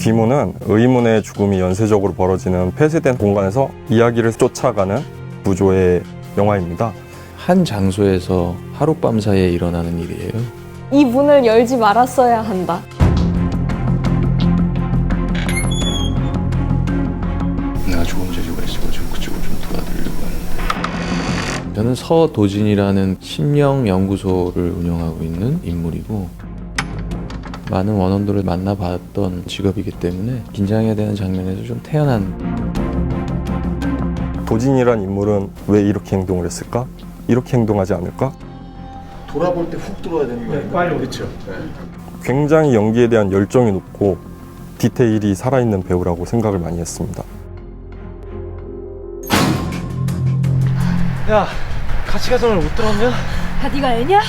귀문은 의문의 죽음이 연쇄적으로 벌어지는 폐쇄된 공간에서 이야기를 쫓아가는 구조의 영화입니다. 한 장소에서 하룻밤 사이에 일어나는 일이에요. 이 문을 열지 말았어야 한다. 내가 좋은 재주가 있어가지고 그쪽을 좀 도와드리려고 하는데 저는 서도진이라는 심령 연구소를 운영하고 있는 인물이고 많은 원원들을 만나봤던 직업이기 때문에 긴장해야 되는 장면에서 좀 태어난 도진이란 인물은 왜 이렇게 행동을 했을까? 이렇게 행동하지 않을까? 돌아볼 때 훅 들어와야 되는 거 아니에요? 그렇죠. 굉장히 연기에 대한 열정이 높고 디테일이 살아있는 배우라고 생각을 많이 했습니다. 야, 같이 가서 못 들었냐? 네가 애냐?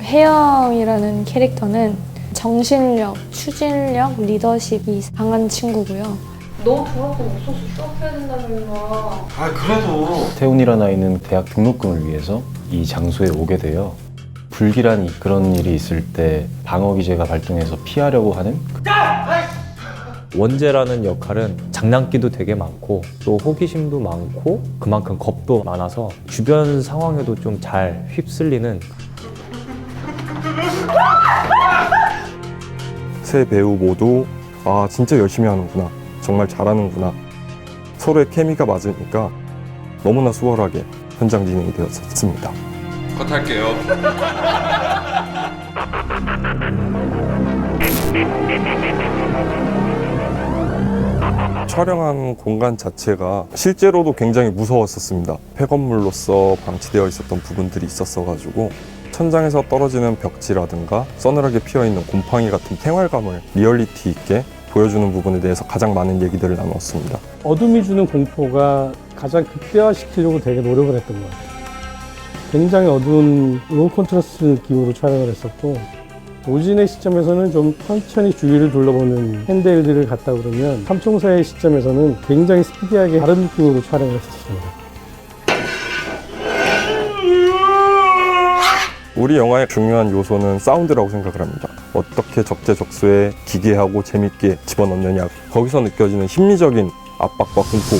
혜영이라는 캐릭터는 정신력, 추진력, 리더십이 강한 친구고요. 너 저렇게 없어서 수업해야 된다는 거. 아, 그래도 태훈이라는 아이는 대학 등록금을 위해서 이 장소에 오게 돼요. 불길한 이- 그런 일이 있을 때 방어 기제가 발동해서 피하려고 하는 원재라는 역할은 장난기도 되게 많고 또 호기심도 많고 그만큼 겁도 많아서 주변 상황에도 좀 잘 휩쓸리는 세 배우 모두 아 진짜 열심히 하는구나 정말 잘하는구나 서로의 케미가 맞으니까 너무나 수월하게 현장 진행이 되었습니다. 컷할게요. 촬영한 공간 자체가 실제로도 굉장히 무서웠었습니다. 폐건물로서 방치되어 있었던 부분들이 있었어가지고 천장에서 떨어지는 벽지라든가 서늘하게 피어있는 곰팡이 같은 생활감을 리얼리티 있게 보여주는 부분에 대해서 가장 많은 얘기들을 나눴습니다. 어둠이 주는 공포가 가장 극대화시키려고 되게 노력을 했던 것 같아요. 굉장히 어두운 로우 컨트라스트 기호로 촬영을 했었고 오진의 시점에서는 좀 천천히 주위를 둘러보는 핸드헬들을 갔다 그러면 삼총사의 시점에서는 굉장히 스피디하게 다른 느낌으로 촬영을 했었습니다. 우리 영화의 중요한 요소는 사운드라고 생각을 합니다. 어떻게 적재적소에 기괴하고 재밌게 집어넣느냐. 거기서 느껴지는 심리적인 압박과 공포.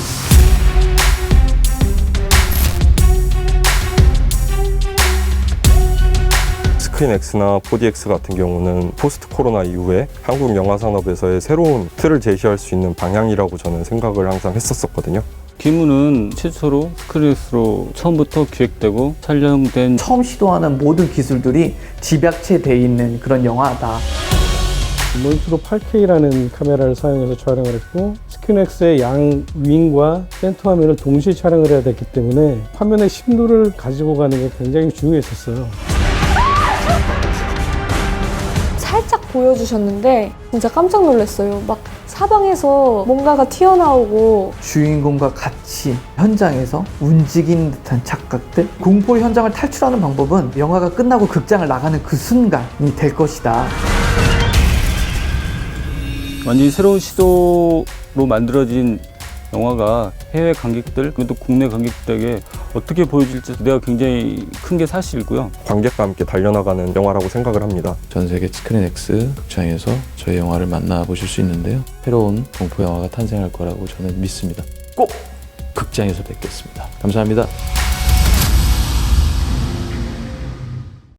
스크린X나 4DX 같은 경우는 포스트 코로나 이후에 한국 영화 산업에서의 새로운 틀을 제시할 수 있는 방향이라고 저는 생각을 항상 했었었거든요. 기무는 최초로 스크린으로 처음부터 기획되고 촬영된 처음 시도하는 모든 기술들이 집약체돼 있는 그런 영화다. 몬스로 8K라는 카메라를 사용해서 촬영을 했고 스큐넥스의 양 윙과 센터 화면을 동시에 촬영을 해야 됐기 때문에 화면의 심도를 가지고 가는 게 굉장히 중요했었어요. 살짝 보여주셨는데 진짜 깜짝 놀랐어요. 막 사방에서 뭔가가 튀어나오고 주인공과 같이 현장에서 움직이는 듯한 착각들. 공포 현장을 탈출하는 방법은 영화가 끝나고 극장을 나가는 그 순간이 될 것이다. 완전히 새로운 시도로 만들어진 영화가 해외 관객들 그리고 또 국내 관객들에게 어떻게 보여질지 내가 굉장히 큰 게 사실이고요. 관객과 함께 달려나가는 영화라고 생각을 합니다. 전 세계 스크린X 극장에서 저희 영화를 만나보실 수 있는데요. 새로운 공포 영화가 탄생할 거라고 저는 믿습니다. 꼭 극장에서 뵙겠습니다. 감사합니다.